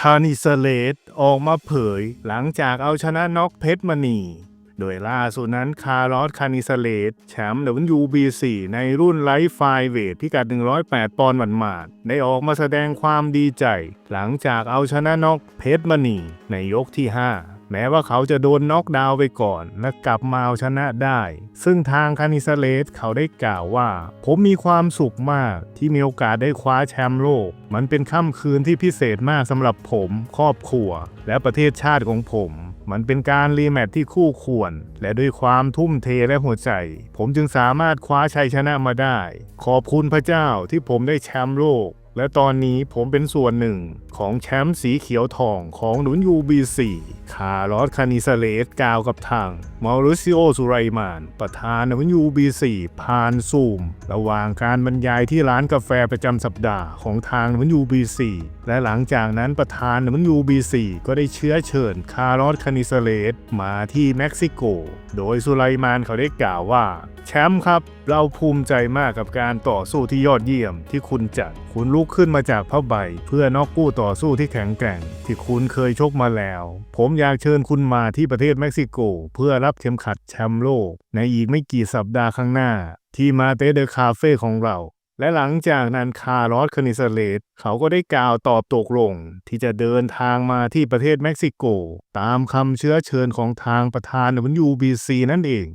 คานิสเลตออกมาเผย หลังจากเอาชนะน็อกเพชรมณี โดยล่าสุดนั้นคาร์ลอสคานิสเลตแชมป์ WBC ในรุ่นไลฟ์ไฟเวทพิกัด 108 ปอนด์หมาดๆได้ออกมาแสดงความดีใจ หลังจากเอาชนะน็อกเพชรมณีในยกที่ 5 แม้ว่าเขาจะโดนน็อกดาวน์ไปก่อน และกลับมาเอาชนะได้ ซึ่งทางคานิสเลสเขาได้กล่าวว่า ผมมีความสุขมากที่มีโอกาสได้คว้าแชมป์โลก มันเป็นค่ำคืนที่พิเศษมากสำหรับผม ครอบครัว และประเทศชาติของผม มันเป็นการรีแมตช์ที่คู่ควร และด้วยความทุ่มเทและหัวใจ ผมจึงสามารถคว้าชัยชนะมาได้ ขอบคุณพระเจ้าที่ผมได้แชมป์โลก และตอนนี้ผมเป็นส่วนหนึ่งของแชมป์สีเขียวทองของหนุน UB4 คาร์ลอสคานิสเลสกล่าวกับทางมอริซิโอสุไรมาน ประธานหนุน UB4 ผ่านซูม ระหว่างการบรรยายที่ร้านกาแฟประจำสัปดาห์ของทางหนุน UB4 และหลังจากนั้นประธานหนุน UB4 ก็ได้เชื้อเชิญคาร์ลอสคานิสเลสมาที่เม็กซิโก โดยสุไลมานเขาได้กล่าวว่า แชมป์ครับ เราภูมิใจมากกับการต่อสู้ที่ยอดเยี่ยมที่คุณจัด คุณลุกขึ้นมาจากผ้าใบ เพื่อนอกกู้ต่อสู้ที่แข็งแกร่ง ที่คุณเคยชกมาแล้ว ผมอยากเชิญคุณมาที่ประเทศเม็กซิโก เพื่อรับเข็มขัดแชมป์โลก ในอีกไม่กี่สัปดาห์ข้างหน้า ที่มาเตเดอคาเฟ่ของเรา และหลังจากนั้นคาร์ลอสคานิสเลตเขาก็ได้กล่าวตอบตกลง ที่จะเดินทางมาที่ประเทศเม็กซิโก ตามคำเชื้อเชิญของทางประธาน WBC นั่นเอง